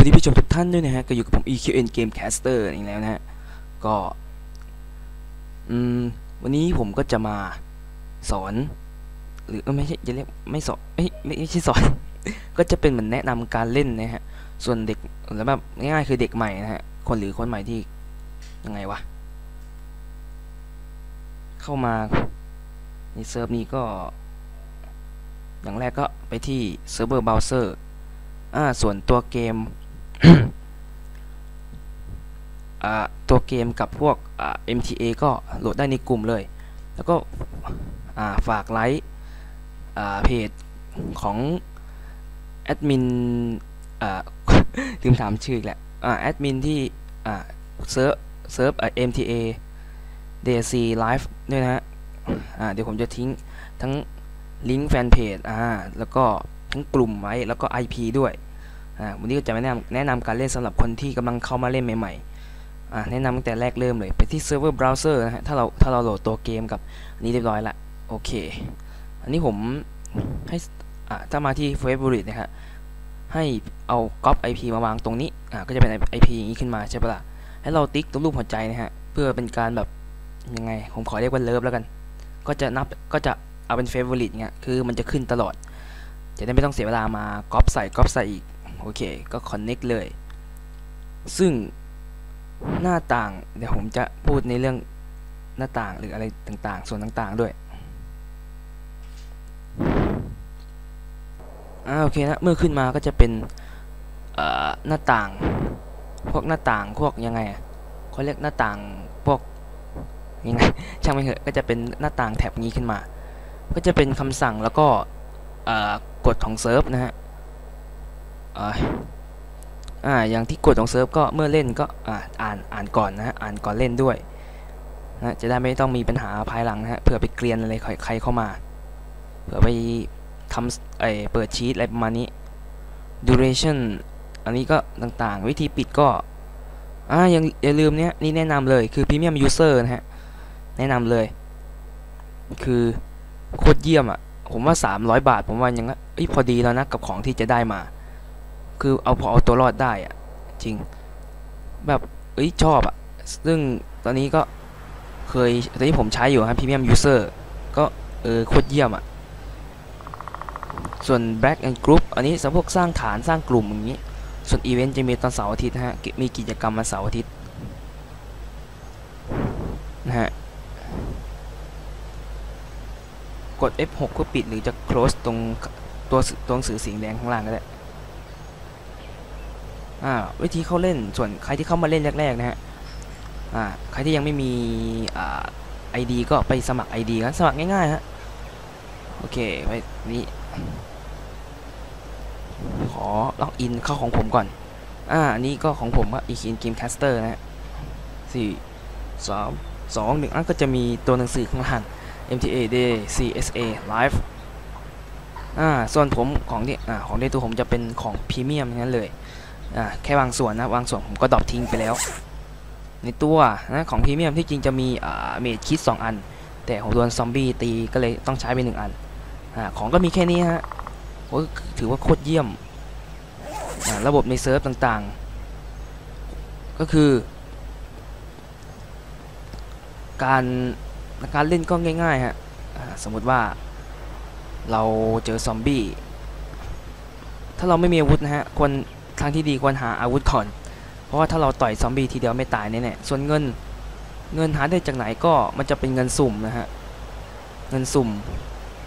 วัสดีผู้ชมทุกท่านด้วยนะฮะ ก็อยู่กับผม EQN Game Caster อีกแล้วนะฮะ ก็วันนี้ผมก็จะมาสอน หรือไม่ใช่จะเรียกไม่สอนไม่ไม่ใช่สอน ก็จะเป็นเหมือนแนะนำการเล่นนะฮะ ส่วนเด็กแล้วแบบง่ายๆคือเด็กใหม่นะฮะ คนหรือคนใหม่ที่ยังไงวะ เข้ามาในเซิร์ฟนี้ก็ อย่างแรกก็ไปที่เซิร์ฟเวอร์เบราว์เซอร์อ่าส่วนตัวเกม ตัวเกมกับพวก MTA ก็โหลดได้ในกลุ่มเลย แล้วก็ฝากไลค์เพจของแอดมินลืมถามชื่อแหละแอดมินที่เซิร์ฟเซิร์ฟ MTA DC Live ด้วยนะฮะเดี๋ยวผมจะทิ้งทั้งลิงก์แฟนเพจแล้วก็ทั้งกลุ่มไว้ แล้วก็ IP ด้วย วันนี้ก็จะแนะนำแนะนำการเล่นสำหรับคนที่กำลังเข้ามาเล่นใหม่ๆแนะนำตั้งแต่แรกเริ่มเลยไปที่เซิร์ฟเวอร์เบราว์เซอร์นะฮะถ้าเราถ้าเราโหลดตัวเกมกับนนี้เรียบร้อยละโอเค อันนี้ผมให้อ่าถ้ามาที่ favorite นะฮะให้เอาก๊อป IP มาวางตรงนี้อ่าก็จะเป็น IP อย่างนี้ขึ้นมาใช่ปะล่ะให้เราติ๊กตรงรูปหัวใจนะฮะเพื่อเป็นการแบบยังไง ผมขอเรียกว่าเลิฟแล้วกัน ก็จะนับก็จะเอาเป็น favorite เงี้ยคือมันจะขึ้นตลอด จะได้ไม่ต้องเสียเวลามาก๊อปใส่ก๊อปใส่อีก เคก็ connect เลย ซึ่งหน้าต่างเดี๋ยวผมจะพูดในเรื่องหน้าต่างหรืออะไรต่างๆ ส่วนต่างๆด้วยอ่าโอเคนะเมื่อขึ้นมาก็จะเป็นหน้าต่าง พวกหน้าต่างพวกยังไงอะเขาเรียกหน้าต่างพวกยังไงช่างไม่เถอะก็จะเป็นหน้าต่างแถบนี้ขึ้นมา ก็จะเป็นคำสั่งแล้วก็กฎของเซิร์ฟนะฮะ อ่าอย่างที่กฎของเซิร์ฟก็เมื่อเล่นก็อ่าอ่านอ่านก่อนนะฮะอ่านก่อนเล่นด้วยนะจะได้ไม่ต้องมีปัญหาภายหลังนะฮะเผื่อไปเกลียนอะไรใครใครเข้ามาเผื่อไปทำไอเปิดชีตอะไรประมาณนี้ duration อันนี้ก็ต่างๆ วิธีปิดก็อ่ายังอย่าลืมเนี้ยนี่แนะนำเลยคือ premium user นะฮะแนะนำเลย คือโคตรเยี่ยมอะผมว่า 300 บาท ผมว่ายังเอ้ยพอดีแล้วนะกับของที่จะได้มา คือเอาพอเอาตัวรอดได้อะจริง แบบเอ้ยชอบอะซึ่งตอนนี้ก็เคยตอนนี้ผมใช้อยู่ครับ premium user ก็เออโคตรเยี่ยมอะส่วน Black and Group อันนี้สำหรับพวกสร้างฐานสร้างกลุ่มอย่างนี้ ส่วนอีเวนต์จะมีตอนเสาร์อาทิตย์ฮะ มีกิจกรรมมาเสาร์อาทิตย์นะฮะ กด F6 เพื่อปิดหรือจะ close ตรงตัวตัวหนังสือสีแดงข้างล่างก็ได้ วิธีเข้าเล่นส่วนใครที่เข้ามาเล่นแรกๆนะฮะใครที่ยังไม่มีอ่า ID ก็ไปสมัคร ID กันสมัครง่ายๆฮะโอเคไว้นี้ขอล็อกอินเข้าของผมก่อน อ่าอันนี้ก็ของผมว่า e k i n Game Caster นะฮะสี่สามสองหนึ่งอันก็จะมีตัวหนังสือข้างล่าง MTA Day CSA Live อ่าส่วนผมของที่อ่าของในตัวผมจะเป็นของพรีเมียมนั้นเลย อ่าแค่บางส่วนนะบางส่วนผมก็ดรอปทิ้งไปแล้ว ในตัวนะของพรีเมียมที่จริงจะมีอ่าเมดคิด2อัน แต่ผมโดนซอมบี้ตีก็เลยต้องใช้ไปหนึ่งอันอ่าของก็มีแค่นี้ฮะโอ้ถือว่าโคตรเยี่ยมอ่าระบบในเซิร์ฟต่างๆ ก็คือ การการเล่นก็ง่ายๆฮะสมมุติว่าเราเจอซอมบี้ ถ้าเราไม่มีอาวุธนะฮะ ควร ทางที่ดีควรหาอาวุธก่อน เพราะว่าถ้าเราต่อยซอมบี้ทีเดียวไม่ตายแน่ๆส่วนเงินเงินหาได้จากไหนก็มันจะเป็นเงินสุ่มนะฮะ เงินสุ่ม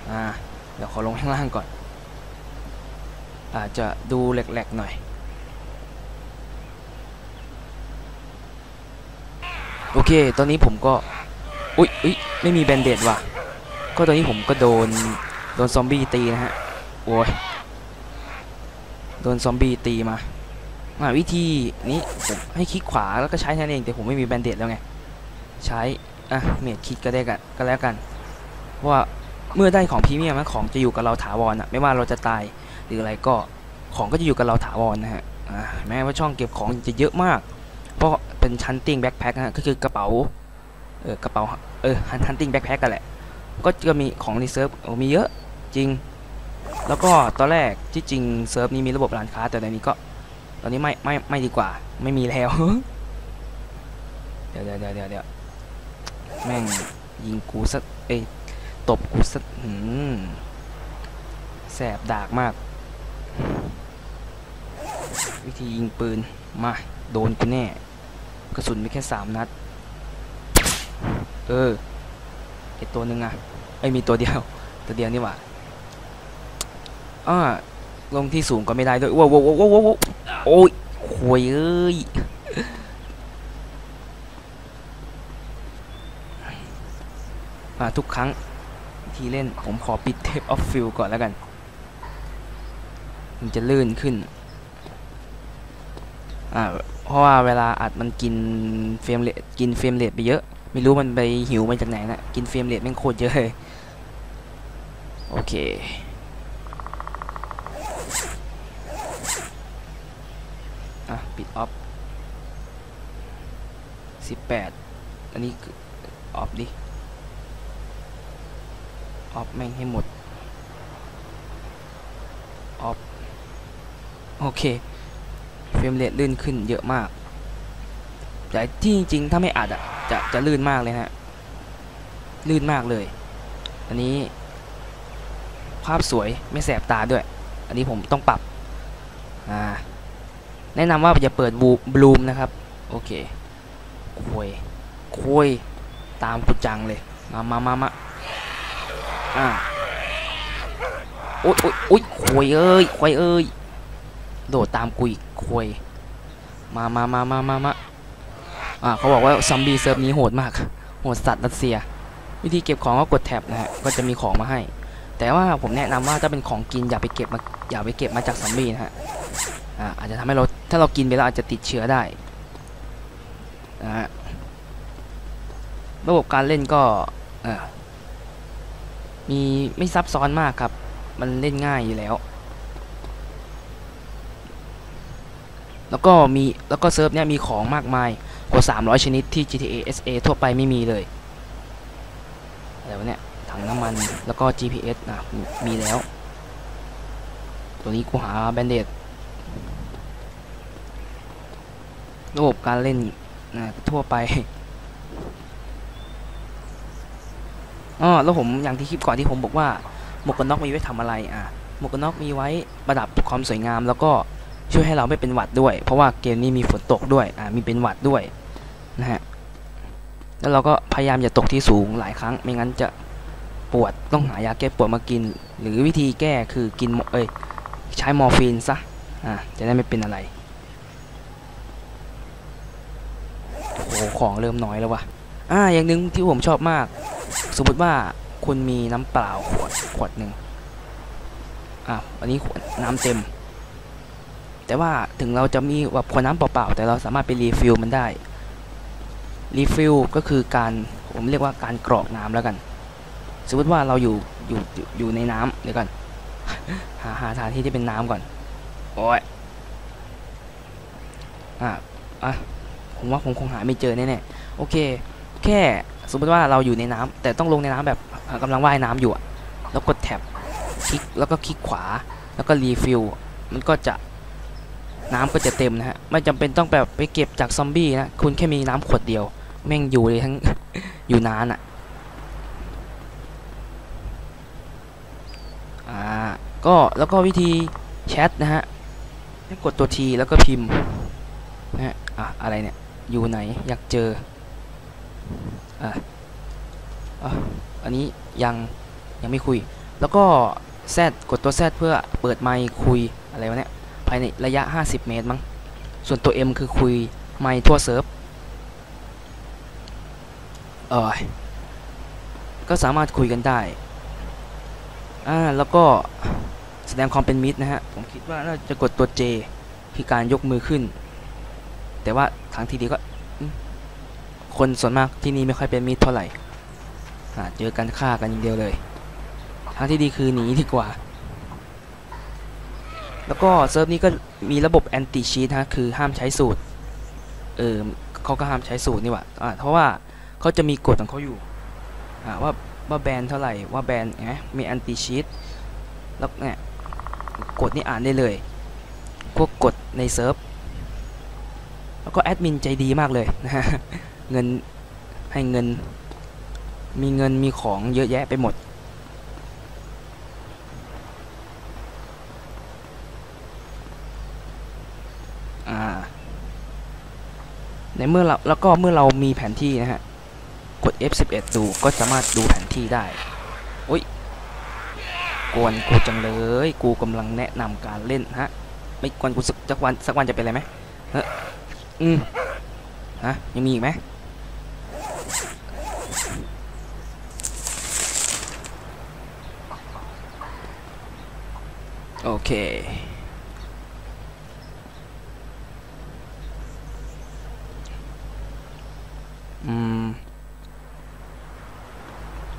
อ่า เดี๋ยวขอลงข้างล่างก่อน อาจจะดูแหลกๆหน่อย โอเค ตอนนี้ผมก็ อุ๊ยอุ๊ยไม่มีแบนเดดว่ะ ก็ตอนนี้ผมก็โดน โดนซอมบี้ตีนะฮะ โอ้ย โดนซอมบี้ตีมาอ่าวิธีนี้ให้คลิกขวาแล้วก็ใช้แค่นั้นเองแต่ผมไม่มีแบนเดดแล้วไง ใช้ อะเมดคิดก็ได้กันก็แล้วกันว่าเมื่อได้ของพรีเมียมนะของจะอยู่กับเราถาวรอะไม่ว่าเราจะตายหรืออะไรก็ของก็จะอยู่กับเราถาวรนะฮะแม้ว่าช่องเก็บของจะเยอะมาก เพราะเป็นชั้นติ้งแบ็คแพ็คนะฮะก็คือกระเป๋าเออกระเป๋าเออฮันติ้งแบ็คแพ็คกันแหละก็จะมีของในเซิร์ฟมีเยอะจริง แล้วก็ตอนแรกที่จริงเซิร์ฟนี้มีระบบร้านค้าแต่ในนี้ก็ ตอนนี้ไม่ไม่ไม่ดีกว่า ไม่มีแล้ว เดี๋ยวเดี๋ยวเดี๋ยวเดี๋ยวแม่งยิงกูสักเอ้ยตบกูสักหืมแสบดากมาก วิธียิงปืนมาโดนกูแน่ กระสุนไมีแค่สามนัด เออไอตัวหนึ่งอะไอมีตัวเดียว ตัวเดียวนี่หว่า อ่าลงที่สูงก็ไม่ได้ด้วยว้าวว้าวว้าวว้าวว้าวโอ้ยโวยเอ้ยมาทุกครั้งที่เล่นผมขอปิดเทปออฟฟิลก่อนแล้วกัน มันจะลื่นขึ้น อ่า เพราะว่าเวลาอัดมันกินเฟรมเรทกินเฟรมเรทไปเยอะ ไม่รู้มันไปหิวมาจากไหนนะ กินเฟรมเรทแม่งโคตรเยอะเลย โอเค อะ ปิดออฟ สิบแปดอันนี้ออฟดิออฟแม่งให้หมดออฟโอเคเฟรมเรทลื่นขึ้นเยอะมาก แต่ที่จริงๆ ถ้าไม่อัดอะจะจะลื่นมากเลยฮะ ลื่นมากเลย อันนี้ ภาพสวยไม่แสบตาด้วย อันนี้ผมต้องปรับ อ่า แนะนำว่าอย่าเปิดบลูมนะครับ โอเค คุยคุยตามกุจังเลย มามามามาอ่าโอ๊ยโอ๊ยโอ๊ยคุยเอ้ยคุยเอ้ย โดดตามกุยคุยมามามามามามาอ่าเขาบอกว่าซอมบี้เซิร์ฟนี้โหดมาก โหดสัตว์รัสเซีย วิธีเก็บของก็กดแท็บนะฮะ ก็จะมีของมาให้ แต่ว่าผมแนะนำว่าถ้าเป็นของกินอย่าไปเก็บมาอย่าไปเก็บมาจากซอมบี้นะฮะ อ่าอาจจะทำให้เราถ้าเรากินไปแล้วอาจจะติดเชื้อได้ นะฮะระบบการเล่นก็มีไม่ซับซ้อนมากครับ มันเล่นง่ายอยู่แล้ว แล้วก็มีแล้วก็เซิร์ฟเนี่ยมีของมากมายกว่า 300 ชนิดที่ GTA SA ทั่วไปไม่มีเลยอะไรวะเนี่ยถังน้ำมันแล้วก็ GPS นะมีมีแล้ว ตัวนี้กูหาแบนเดดระบบการเล่น ทั่วไปอ๋อแล้วผมอย่างที่คลิปก่อนที่ผมบอกว่าหมวกกันน็อกมีไว้ทำอะไรอะหมวกกันน็อกมีไว้ประดับความสวยงาม แล้วก็ช่วยให้เราไม่เป็นหวัดด้วย เพราะว่าเกมนี้มีฝนตกด้วยอ่ามีเป็นหวัดด้วยนะฮะแล้วเราก็พยายามอย่าตกที่สูงหลายครั้ง ไม่งั้นจะปวดต้องหายาแก้ปวดมากิน หรือวิธีแก้คือกินเอ้ยใช้มอร์ฟีนซะอ่าจะได้ไม่เป็นอะไรโอ้โหของเริ่มน้อยแล้ววะอ่าอย่างหนึ่งที่ผมชอบมาก สมมติว่าคุณมีน้ำเปล่าขวดขวดหนึ่งอะอันนี้ขวดน้ำเต็ม แต่ว่าถึงเราจะมีแบบขวดน้ำเปล่าๆแต่เราสามารถไปรีฟิลมันได้รีฟิลก็คือการผมเรียกว่าการกรอกน้ำแล้วกัน สมมติว่าเราอยู่อยู่อยู่อยู่ในน้ำเดี๋ยวก่อนหาหาสถานที่ที่เป็นน้ำก่อนโอ้ยอะอะ ผมว่าผมคงหาไม่เจอแน่ๆโอเค แค่สมมติว่าเราอยู่ในน้ำแต่ต้องลงในน้ำแบบอะกำลังว่ายน้ำอยู่อะแล้วกดแท็บคลิกแล้วก็คลิกขวา แล้วก็รีฟิลมันก็จะน้ำก็จะเต็มนะฮะไม่จำเป็นต้องแบบไปเก็บจากซอมบี้นะคุณแค่มีน้ำขวดเดียว แม่งอยู่เลยทั้งอยู่นานอะอ่าก็แล้วก็วิธีแชทนะฮะกดตัวทีแล้วก็พิมพ์นะฮะอะอะไรเนี่ย อยู่ไหนอยากเจออะอันนี้ยังยังไม่คุย แล้วก็แซดกดตัวแซดเพื่อเปิดไมค์คุยอะไรวะเนี่ยภายในระยะ 50 เมตรมั้งส่วนตัว M คือคุยไมค์ทั่วเซิร์ฟเออก็สามารถคุยกันได้อ่าแล้วก็แสดงความเป็นมิตรนะฮะ ผมคิดว่าน่าจะกดตัว J คือการยกมือขึ้น แต่ว่าทางที่ดีก็ คนส่วนมากที่นี่ไม่ค่อยเป็นมิตรเท่าไหร่เจอกันฆ่ากันอย่างเดียวเลย ทางที่ดีคือหนีดีกว่า แล้วก็เซิร์ฟนี้ก็มีระบบแอนตี้ชีตฮะคือห้ามใช้สูตร เออเขาก็ห้ามใช้สูตรนี่หว่าเพราะว่าเขาจะมีกฎของเขาอยู่ว่าว่าแบนเท่าไหร่ว่าแบนไงมีแอนตี้ชีตแล้วเนี่ยกฎนี่อ่านได้เลย พวกกฎในเซิร์ฟ แล้วก็แอดมินใจดีมากเลยนะฮะเงินให้เงิน มีเงินมีของเยอะแยะไปหมด อ่า ในเมื่อเราแล้วก็เมื่อเรามีแผนที่นะฮะ กด F11 ดูก็สามารถดูแผนที่ได้อุ้ยกวนกูจังเลย กูกำลังแนะนำการเล่นฮะ ไม่กวนกูสักสักวันสักวันจะเป็นอะไรไหมเฮ้ อืมฮะยังมีอีกไหมโอเค อืม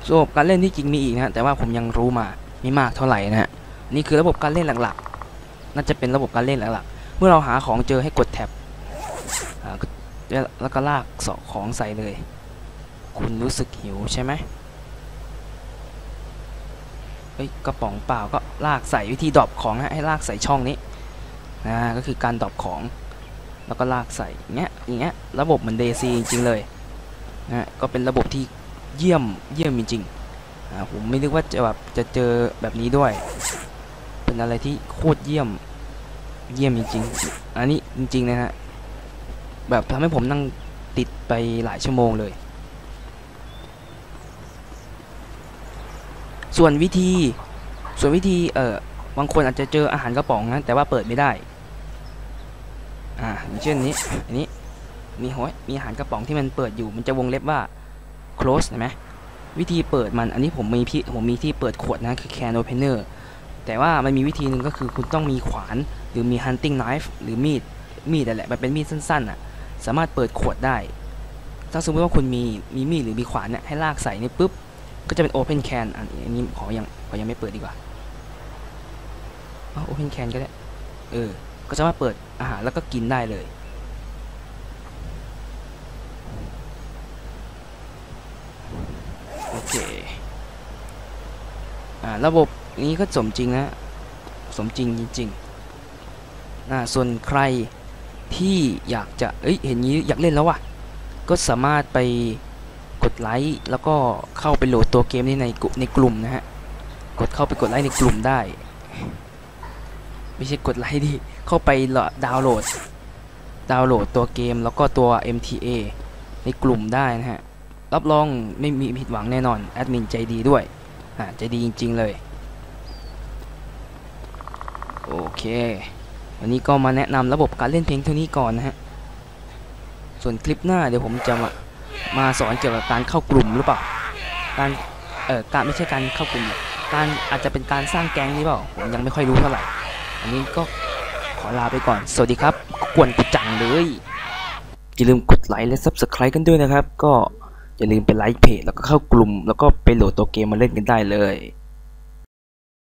ระบบการเล่นที่จริงมีอีกนะแต่ว่าผมยังรู้มาไม่มากเท่าไหร่นะฮะนี่คือระบบการเล่นหลักๆน่าจะเป็นระบบการเล่นหลักๆเมื่อเราหาของเจอให้กดแท็บ แล้วก็ลากสอของใส่เลย คุณรู้สึกหิวใช่ไหมเอ้ยกระป๋องเปล่าก็ลากใส่วิธีดรอปของฮะให้ลากใส่ช่องนี้นะก็คือการดรอปของ แล้วก็ลากใส่เงี้ยอย่างเงี้ยระบบเหมือนเดซีจริงๆเลยนะฮะก็เป็นระบบที่เยี่ยมเยี่ยมจริงๆผมไม่นึกว่าจะแบบจะเจอแบบนี้ด้วย เป็นอะไรที่โคตรเยี่ยมเยี่ยมจริงๆอันนี้จริงๆนะฮะ แบบทำให้ผมนั่งติดไปหลายชั่วโมงเลย ส่วนวิธีส่วนวิธีเออบางคนอาจจะเจออาหารกระป๋องนะแต่ว่าเปิดไม่ได้อ่าเช่นนี้อันนี้มีหัวมีอาหารกระป๋องที่มันเปิดอยู่ มันจะวงเล็บว่า close เห็นไหมวิธีเปิดมันอันนี้ผมมีพี่ผมมีที่เปิดขวดนะคือ can opener แต่ว่ามันมีวิธีหนึ่งก็คือคุณต้องมีขวาน หรือมี hunting knife หรือมีดมีดนั่แหละมันเป็นมีดสั้นๆอะ สามารถเปิดขวดได้ ถ้าสมมติว่าคุณมีมีมีดหรือมีขวานเนี่ยให้ลากใส่นี่ปุ๊บ ก็จะเป็น open can อันนี้ขอยังขอยังไม่เปิดดีกว่าเอา open can ก็ได้ เออ ก็จะมาเปิดอาหารแล้วก็กินได้เลย โอเค อ่า ระบบนี้ก็สมจริงนะ สมจริงจริงๆ อ่า ส่วนใคร ที่อยากจะเอ้ยเห็นนี้อยากเล่นแล้วว่ะก็สามารถไปกดไลค์แล้วก็เข้าไปโหลดตัวเกมนี้ในในกลุ่มนะฮะกดเข้าไปกดไลค์ในกลุ่มได้ ไม่ใช่กดไลค์ดิเข้าไปดาวน์โหลด ดาวน์โหลดตัวเกมแล้วก็ตัว MTA ในกลุ่มได้นะฮะรับรองไม่มีผิดหวังแน่นอนแอดมินใจดีด้วยอ่าใจดีจริง ๆ เลย โอเค วันนี้ก็มาแนะนำระบบการเล่นเพลงเท่านี้ก่อนนะฮะ ส่วนคลิปหน้าเดี๋ยวผมจะมามาสอนเกี่ยวกับการเข้ากลุ่มหรือเปล่า การ เอ่อ การไม่ใช่การเข้ากลุ่ม การอาจจะเป็นการสร้างแก๊งนี่เปล่า ผมยังไม่ค่อยรู้เท่าไหร่ อันนี้ก็ขอลาไปก่อน สวัสดีครับ กวนกูจังเลย อย่าลืมกดไลค์และ Subscribe กันด้วยนะครับ ก็อย่าลืมไปไลค์เพจแล้วก็เข้ากลุ่ม แล้วก็ไปโหลดตัวเกมมาเล่นกันได้เลย